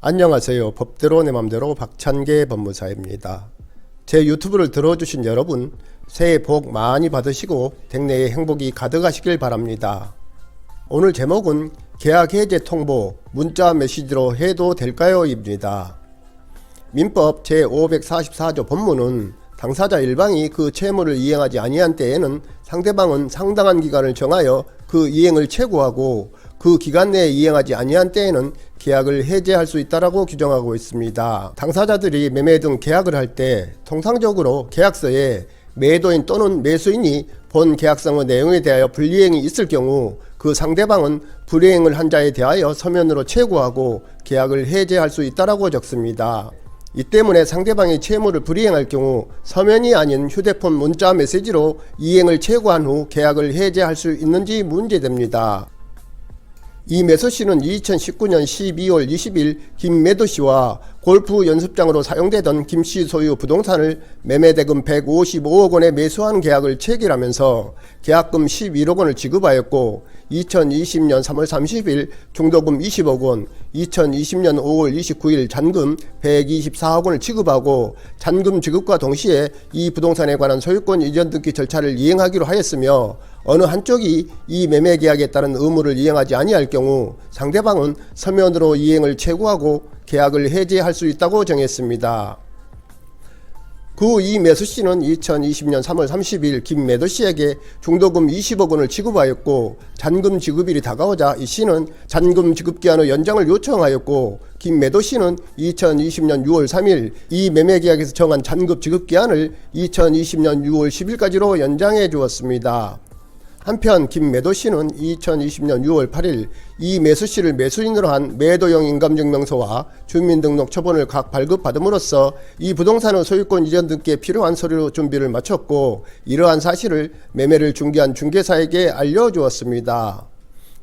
안녕하세요. 법대로 내 맘대로 박찬계 법무사입니다. 제 유튜브를 들어주신 여러분, 새해 복 많이 받으시고 댁내에 행복이 가득하시길 바랍니다. 오늘 제목은 계약 해제 통보 문자 메시지로 해도 될까요?입니다. 민법 제544조 본문은 당사자 일방이 그 채무를 이행하지 아니한 때에는 상대방은 상당한 기간을 정하여 그 이행을 최고하고 그 기간 내에 이행하지 아니한 때에는 계약을 해제할 수 있다라고 규정하고 있습니다. 당사자들이 매매 등 계약을 할 때 통상적으로 계약서에 매도인 또는 매수인이 본 계약성의 내용에 대하여 불이행이 있을 경우 그 상대방은 불이행을 한 자에 대하여 서면으로 최고하고 계약을 해제할 수 있다라고 적습니다. 이 때문에 상대방이 채무를 불이행할 경우 서면이 아닌 휴대폰 문자 메시지로 이행을 최고한 후 계약을 해제할 수 있는지 문제됩니다. 이매수 씨는 2019년 12월 20일 김매도 씨와 골프 연습장으로 사용되던 김 씨 소유 부동산을 매매대금 155억 원에 매수한 계약을 체결하면서 계약금 11억 원을 지급하였고 2020년 3월 30일 중도금 20억 원, 2020년 5월 29일 잔금 124억 원을 지급하고 잔금 지급과 동시에 이 부동산에 관한 소유권 이전 등기 절차를 이행하기로 하였으며 어느 한쪽이 이 매매 계약에 따른 의무를 이행하지 아니할 경우 상대방은 서면으로 이행을 최고하고 계약을 해제할 수 있다고 정했습니다. 그이 매수 씨는 2020년 3월 30일 김매도 씨에게 중도금 20억 원을 지급하였고 잔금 지급일이 다가오자 이 씨는 잔금 지급 기한의 연장을 요청하였고 김매도 씨는 2020년 6월 3일 이 매매 계약에서 정한 잔금 지급 기한을 2020년 6월 10일까지로 연장해 주었습니다. 한편 김매도 씨는 2020년 6월 8일 이 매수 씨를 매수인으로 한 매도형 인감증명서와 주민등록 처분을 각 발급받음으로써 이 부동산의 소유권 이전 등기에 필요한 서류 준비를 마쳤고 이러한 사실을 매매를 중개한 중개사에게 알려주었습니다.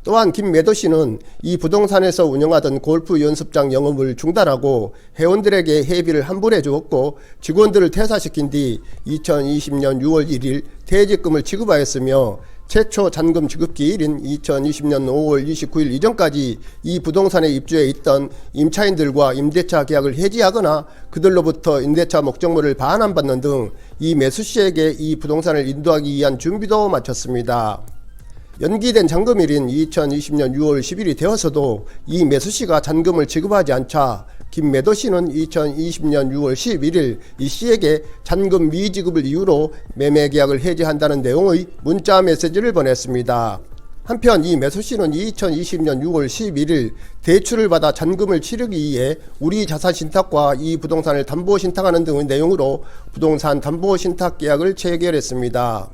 또한 김매도 씨는 이 부동산에서 운영하던 골프 연습장 영업을 중단하고 회원들에게 회비를 환불해 주었고 직원들을 퇴사시킨 뒤 2020년 6월 1일 퇴직금을 지급하였으며 최초 잔금 지급 기일인 2020년 5월 29일 이전까지 이 부동산에 입주해 있던 임차인들과 임대차 계약을 해지하거나 그들로부터 임대차 목적물을 반환받는 등 이 매수 씨에게 이 부동산을 인도하기 위한 준비도 마쳤습니다. 연기된 잔금일인 2020년 6월 10일이 되어서도 이 매수 씨가 잔금을 지급하지 않자 김매도 씨는 2020년 6월 11일 이 씨에게 잔금 미지급을 이유로 매매 계약을 해지한다는 내용의 문자 메시지를 보냈습니다. 한편 이 매수 씨는 2020년 6월 11일 대출을 받아 잔금을 치르기 위해 우리 자산 신탁과 이 부동산을 담보 신탁하는 등의 내용으로 부동산 담보 신탁 계약을 체결했습니다.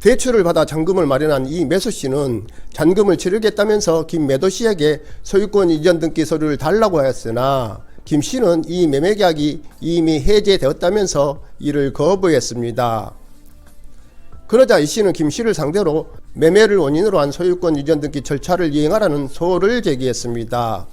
대출을 받아 잔금을 마련한 이 매수 씨는 잔금을 치르겠다면서 김 매도 씨에게 소유권 이전 등기 서류를 달라고 하였으나 김 씨는 이 매매 계약이 이미 해제되었다면서 이를 거부했습니다. 그러자 이 씨는 김 씨를 상대로 매매를 원인으로 한 소유권 이전 등기 절차를 이행하라는 소를 제기했습니다.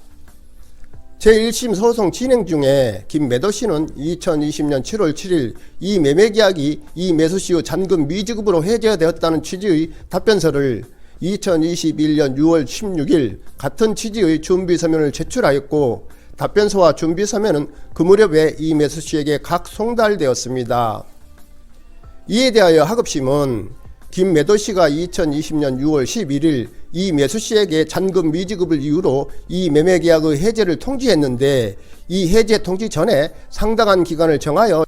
제1심 소송 진행 중에 김매도 씨는 2020년 7월 7일 이 매매 계약이 이 매수 씨의 잔금 미지급으로 해제되었다는 취지의 답변서를 2021년 6월 16일 같은 취지의 준비 서면을 제출하였고 답변서와 준비 서면은 그 무렵에 이 매수 씨에게 각 송달되었습니다. 이에 대하여 하급심은 김매도 씨가 2020년 6월 11일 이 매수 씨에게 잔금 미지급을 이유로 이 매매 계약의 해제를 통지했는데 이 해제 통지 전에 상당한 기간을 정하여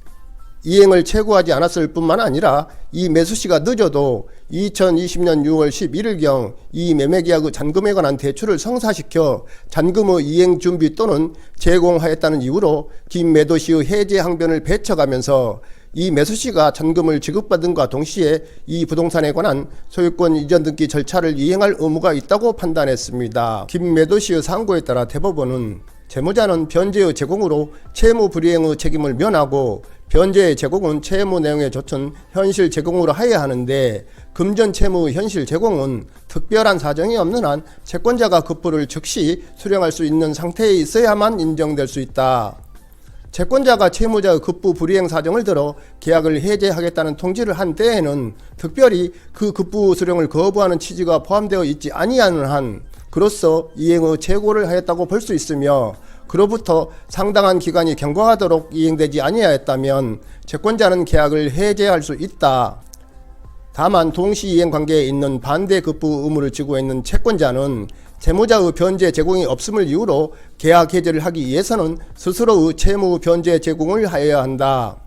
이행을 최고하지 않았을 뿐만 아니라 이 매수 씨가 늦어도 2020년 6월 11일경 이 매매 계약의 잔금에 관한 대출을 성사시켜 잔금의 이행 준비 또는 제공하였다는 이유로 김매도 씨의 해제 항변을 배척하면서 이 매수 씨가 잔금을 지급받은과 동시에 이 부동산에 관한 소유권 이전 등기 절차를 이행할 의무가 있다고 판단했습니다. 김매도 씨의 상고에 따라 대법원은 채무자는 변제의 제공으로 채무 불이행의 책임을 면하고 변제의 제공은 채무 내용에 젖은 현실 제공으로 하여야 하는데 금전 채무 현실 제공은 특별한 사정이 없는 한 채권자가 급부를 즉시 수령할 수 있는 상태에 있어야만 인정될 수 있다. 채권자가 채무자의 급부 불이행 사정을 들어 계약을 해제하겠다는 통지를 한 때에는 특별히 그 급부 수령을 거부하는 취지가 포함되어 있지 아니하는 한 그로서 이행의 재고를 하였다고 볼 수 있으며 그로부터 상당한 기간이 경과하도록 이행되지 아니하였다면 채권자는 계약을 해제할 수 있다. 다만 동시 이행 관계에 있는 반대 급부 의무를 지고 있는 채권자는 채무자의 변제 제공이 없음을 이유로 계약 해제를 하기 위해서는 스스로의 채무 변제 제공을 하여야 한다.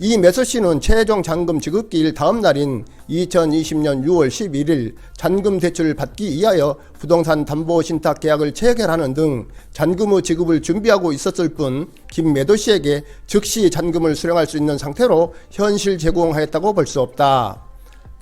이 매수 씨는 최종 잔금 지급기일 다음 날인 2020년 6월 11일 잔금 대출을 받기 위하여 부동산 담보 신탁 계약을 체결하는 등 잔금의 지급을 준비하고 있었을 뿐 김매도 씨에게 즉시 잔금을 수령할 수 있는 상태로 현실 제공하였다고 볼 수 없다.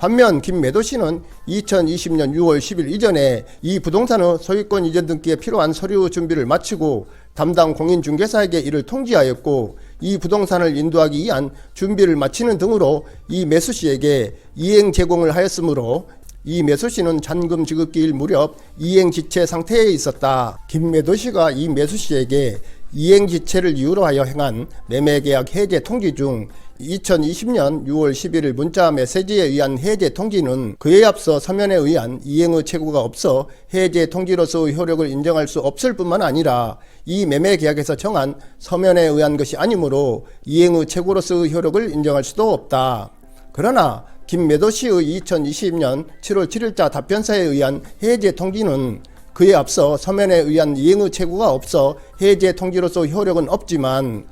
반면 김매도 씨는 2020년 6월 10일 이전에 이 부동산의 소유권 이전 등기에 필요한 서류 준비를 마치고 담당 공인중개사에게 이를 통지하였고 이 부동산을 인도하기 위한 준비를 마치는 등으로 이 매수 씨에게 이행 제공을 하였으므로 이 매수 씨는 잔금 지급기일 무렵 이행 지체 상태에 있었다. 김매도 씨가 이 매수 씨에게 이행 지체를 이유로 하여 행한 매매계약 해제 통지 중 2020년 6월 11일 문자 메시지에 의한 해제 통지는 그에 앞서 서면에 의한 이행의 채구가 없어 해제 통지로서의 효력을 인정할 수 없을 뿐만 아니라 이 매매 계약에서 정한 서면에 의한 것이 아니므로 이행의 채구로서의 효력을 인정할 수도 없다. 그러나 김매도 씨의 2020년 7월 7일자 답변서에 의한 해제 통지는 그에 앞서 서면에 의한 이행의 채구가 없어 해제 통지로서 효력은 없지만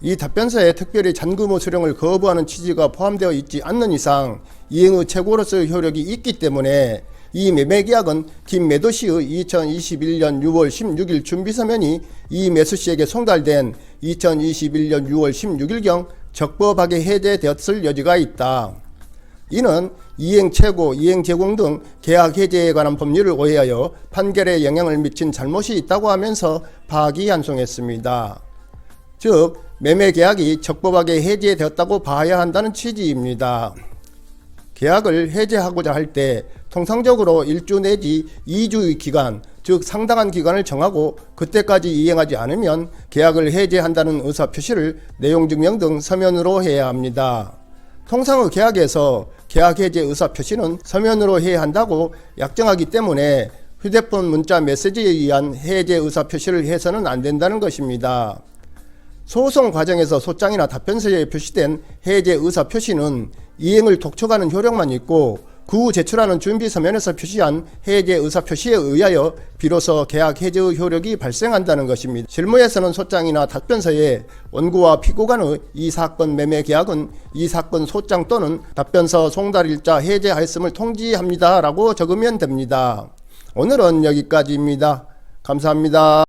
이 답변서에 특별히 잔금의 수령을 거부하는 취지가 포함되어 있지 않는 이상 이행의 최고로서의 효력이 있기 때문에 이 매매계약은 김매도 씨의 2021년 6월 16일 준비서면이 이 매수 씨에게 송달된 2021년 6월 16일경 적법하게 해제되었을 여지가 있다. 이는 이행 최고, 이행 제공 등 계약 해제에 관한 법률을 오해하여 판결에 영향을 미친 잘못이 있다고 하면서 파기환송했습니다. 즉 매매 계약이 적법하게 해제되었다고 봐야 한다는 취지입니다. 계약을 해제하고자 할 때 통상적으로 1주 내지 2주의 기간, 즉 상당한 기간을 정하고 그때까지 이행하지 않으면 계약을 해제한다는 의사 표시를 내용 증명 등 서면으로 해야 합니다. 통상의 계약에서 계약 해제 의사 표시는 서면으로 해야 한다고 약정하기 때문에 휴대폰 문자 메시지에 의한 해제 의사 표시를 해서는 안 된다는 것입니다. 소송 과정에서 소장이나 답변서에 표시된 해제 의사 표시는 이행을 독촉하는 효력만 있고 그후 제출하는 준비 서면에서 표시한 해제 의사 표시에 의하여 비로소 계약 해제의 효력이 발생한다는 것입니다. 실무에서는 소장이나 답변서에 원고와 피고 간의 이 사건 매매 계약은 이 사건 소장 또는 답변서 송달일자 해제하였음을 통지합니다 라고 적으면 됩니다. 오늘은 여기까지입니다. 감사합니다.